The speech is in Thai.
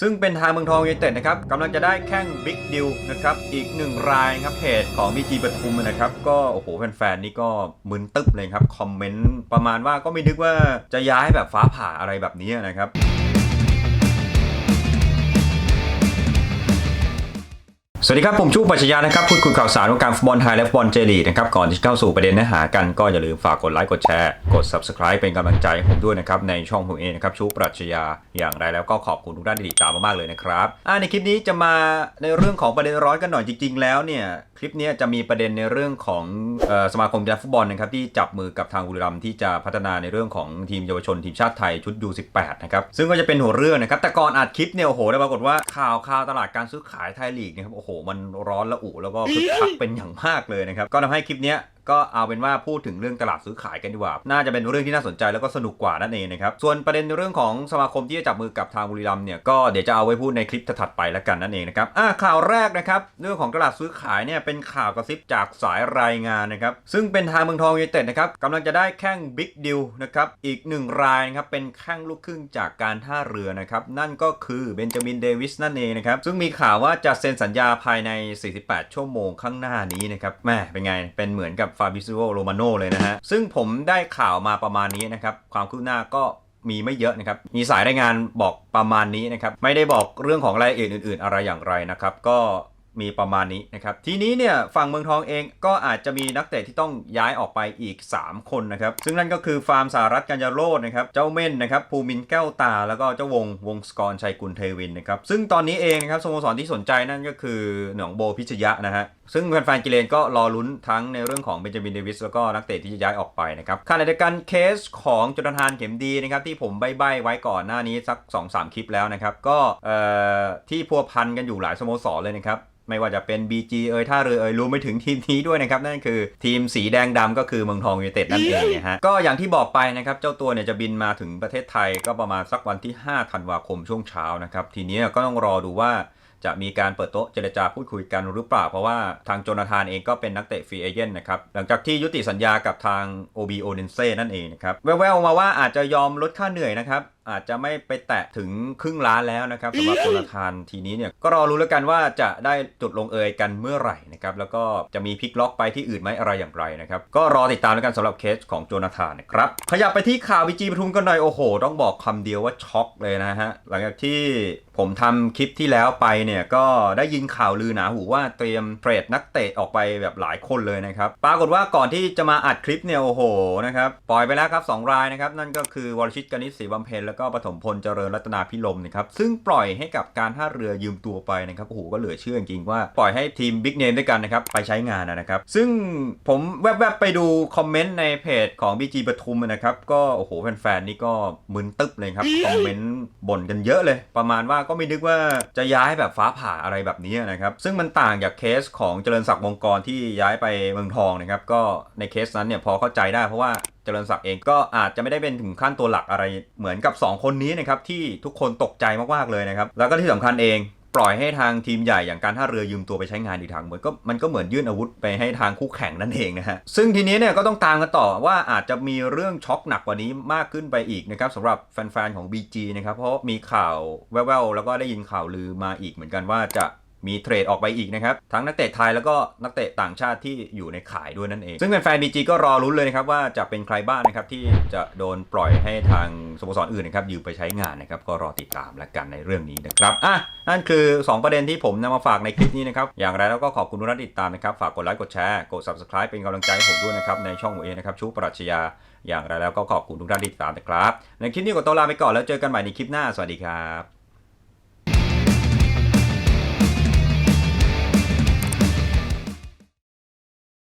ซึ่งเป็นทางเมืองทองยูไนเต็ดนะครับกำลังจะได้แข้งบิ๊กดิวนะครับอีกหนึ่งรายนะครับเพจของบีจีปทุมนะครับก็โอ้โหแฟนๆนี่ก็มึนตึ๊บเลยครับคอมเมนต์ประมาณว่าก็ไม่นึกว่าจะย้ายแบบฟ้าผ่าอะไรแบบนี้นะครับ สวัสดีครับ ผมชูปัชญานะครับ พูดคุยข่าวสารวงการฟุตบอลไทยและฟุตบอลเจลีนะครับ ก่อนที่จะเข้าสู่ประเด็นเนื้อหากันก็อย่าลืมฝากกดไลค์กดแชร์กด subscribe เป็นกำลังใจให้ผมด้วยนะครับ ในช่องผมเองนะครับชูปรัชญาอย่างไรแล้วก็ขอบคุณทุกท่านที่ติดตามมากๆเลยนะครับอ่าในคลิปนี้จะมาในเรื่องของประเด็นร้อนกันหน่อยจริง ๆ แล้วเนี่ยคลิปนี้จะมีประเด็นในเรื่องของออสมาคมกีฬาฟุตบอลนะครับที่จับมือกับทางบุรีรัมย์ที่จะพัฒนาในเรื่องของทีมเยาวชนทีมชาติไทยชุดยู18 นะครับซึ่งก็จะเป็นหัวเรื่องนะครับแต่ก่อนอัดคลิปเนี่ยโอ้โหได้ปรากฏว่าข่าวข่าวตลาดการซื้อขายไทยลีกนะครับโอ้โหมันร้อนละอุแล้วก็คึกคักเป็นอย่างมากเลยนะครับ ก็ทำให้คลิปเนี้ยก็เอาเป็นว่าพูดถึงเรื่องตลาดซื้อขายกันดีกว่า น่าจะเป็นเรื่องที่น่าสนใจแล้วก็สนุกกว่านั่นเองนะครับ ส่วนประเด็นในเรื่องของสมาคมที่จะจับมือกับทางบุรีรัมย์เนี่ยก็เดี๋ยวจะเอาไว้พูดในคลิปถัดไปแล้วกันนั่นเองนะครับอ่าข่าวแรกนะครับเรื่องของตลาดซื้อขายเนี่ยเป็นข่าวกระซิบจากสายรายงานนะครับซึ่งเป็นทางเมืองทองยูไนเต็ดนะครับกำลังจะได้แข้งบิ๊กดิวนะครับอีกหนึ่งรายนะครับเป็นแข้งลูกครึ่งจากการท่าเรือนะครับนั่นก็คือเบนจามินเดวิสนั่นเองนะครับซึ่งมีข่าวว่าจะเซ็นสัญญาภายใน 48 ชั่วโมงข้างหน้านี้นะครับแม่เป็นไงเป็นเหมือนกับฟาบิซิโอโรมาโนเลยนะฮะ ซึ่งผมได้ข่าวมาประมาณนี้นะครับ ความคืบหน้าก็มีไม่เยอะนะครับ มีสายรายงานบอกประมาณนี้นะครับ ไม่ได้บอกเรื่องของรายละเอียดอื่น ๆ อะไรอย่างไรนะครับ ก็มีประมาณนี้นะครับ ทีนี้เนี่ยฝั่งเมืองทองเองก็อาจจะมีนักเตะที่ต้องย้ายออกไปอีก 3 คนนะครับ ซึ่งนั่นก็คือฟาร์มสารัฐกัญญาโรจนะครับ เจ้าเม่นนะครับ ภูมินแก้วตา แล้วก็เจ้าวงวงศกรชัยกุลเทวินนะครับ ซึ่งตอนนี้เองนะครับสโมสรที่สนใจนั่นก็คือหนองโบพิชยะนะฮะ ซึ่งแฟนๆกิเลนก็รอลุ้นทั้งในเรื่องของเบนจามินเดวิสแล้วก็นักเตะที่จะย้ายออกไปนะครับขณะเดียวกันเคสของจนทานเข็มดีนะครับที่ผมใบ้ๆไว้ก่อนหน้านี้สัก 2-3 คลิปแล้วนะครับก็เอ่อที่พัวพันกันอยู่หลายสโมสรเลยนะครับไม่ว่าจะเป็น BG เอยท่าเรือเอยรวมไปถึงทีมนี้ด้วยนะครับ นั่นคือทีมสีแดงดำก็คือเมืองทองยูไนเต็ดนั่นเองนะฮะก็อย่างที่บอกไปนะครับ เจ้าตัวเนี่ยจะบินมาถึงประเทศไทยก็ประมาณสักวันที่ 5 ธันวาคมช่วงเช้านะครับ ทีนี้ก็ต้องรอดูว่า จะมีการเปิดโต๊ะเจรจาพูดคุยกันหรือเปล่า เพราะว่าทางโจนาธานเองก็เป็นนักเตะฟรีเอเจนต์นะครับ หลังจากที่ยุติสัญญากับทาง OB o n e n s e นั่นเองนะครับ แววๆมาว่าอาจจะยอมลดค่าเหนื่อยนะครับอาจจะไม่ไปแตะถึงครึ่งล้านแล้วนะครับสำหรับโจนาธานทีนี้เนี่ยก็รอรู้แล้วกันว่าจะได้จุดลงเอยกันเมื่อไหร่นะครับแล้วก็จะมีพลิกล็อกไปที่อื่นไหมอะไรอย่างไรนะครับก็รอติดตามแล้วกันสำหรับเคสของโจนาธานนะครับขยับไปที่ข่าววิจีปทุมกันหน่อยโอ้โห ต้องบอกคำเดียวว่าช็อกเลยนะฮะหลังจากที่ ผมทำคลิปที่แล้วไปเนี่ยก็ได้ยินข่าวลือหนาหูว่าเตรียมเทรดนักเตะออกไปแบบหลายคนเลยนะครับ ปรากฏว่าก่อนที่จะมาอัดคลิปเนี่ยโอ้โหนะครับปล่อยไปแล้วครับ 2 รายนะครับ นั่นก็คือวรชิตกนิษฐ์ศรีบำเพ็ญแล้วก็ปฐมพลเจริญรัตนาพิลมนะครับซึ่งปล่อยให้กับการท่าเรือยืมตัวไปนะครับโอ้โหก็เหลือเชื่อจริงว่าปล่อยให้ทีมบิ๊กเนมด้วยกันนะครับไปใช้งานนะครับซึ่งผมแวบๆไปดูคอมเมนต์ในเพจของ BG ปทุมนะครับก็โอ้โหแฟนๆนี่ก็มึนตึ๊บเลยครับคอมเมนต์บ่นกันเยอะเลย ประมาณว่าก็ไม่นึกว่าจะย้ายแบบฟ้าผ่าอะไรแบบนี้นะครับซึ่งมันต่างจากเคสของเจริญศักดิ์วงกรที่ย้ายไปเมืองทองนะครับก็ในเคสนั้นเนี่ยพอเข้าใจได้เพราะว่าเจริญศักดิ์เองก็อาจจะไม่ได้เป็นถึงขั้นตัวหลักอะไรเหมือนกับ 2 คนนี้นะครับที่ทุกคนตกใจมากๆเลยนะครับ แล้วก็ที่สำคัญเอง ปล่อยให้ทางทีมใหญ่อย่างการท่าเรือยืมตัวไปใช้งานอีกทางเหมือนก็มันก็เหมือนยื่นอาวุธไปให้ทางคู่แข่งนั่นเองนะฮะซึ่งทีนี้เนี่ยก็ต้องตามกันต่อว่าอาจจะมีเรื่องช็อกหนักกว่านี้มากขึ้นไปอีกนะครับสำหรับแฟนๆของ BG นะครับเพราะมีข่าวแว่วๆแล้วก็ได้ยินข่าวลือมาอีกเหมือนกันว่าจะ มีเทรดออกไปอีกนะครับ ทั้งนักเตะไทยแล้วก็นักเตะต่างชาติที่อยู่ในขายด้วยนั่นเอง ซึ่งแฟนๆ BG ก็รอรุ้นเลยนะครับ ว่าจะเป็นใครบ้างนะครับ ที่จะโดนปล่อยให้ทางสโมสรอื่นนะครับยืมไปใช้งานนะครับ ก็รอติดตามแล้วกันในเรื่องนี้นะครับอะนั่นคือ 2 ประเด็นที่ผมนำมาฝากในคลิปนี้นะครับ อย่างไรแล้วก็ขอบคุณทุกท่านติดตามนะครับ ฝากกดไลค์กดแชร์กด subscribe เป็นกำลังใจให้ผมด้วยนะครับในช่องผมเองนะครับชูปรัชญาอย่างไรแล้วก็ขอบคุณทุกท่านที่ติดตามนะครับในคลิปนี้ก็ต้องลาไปก่อนแล้วเจอกันใหม่ในคลิปหน้าสวัสดีครับ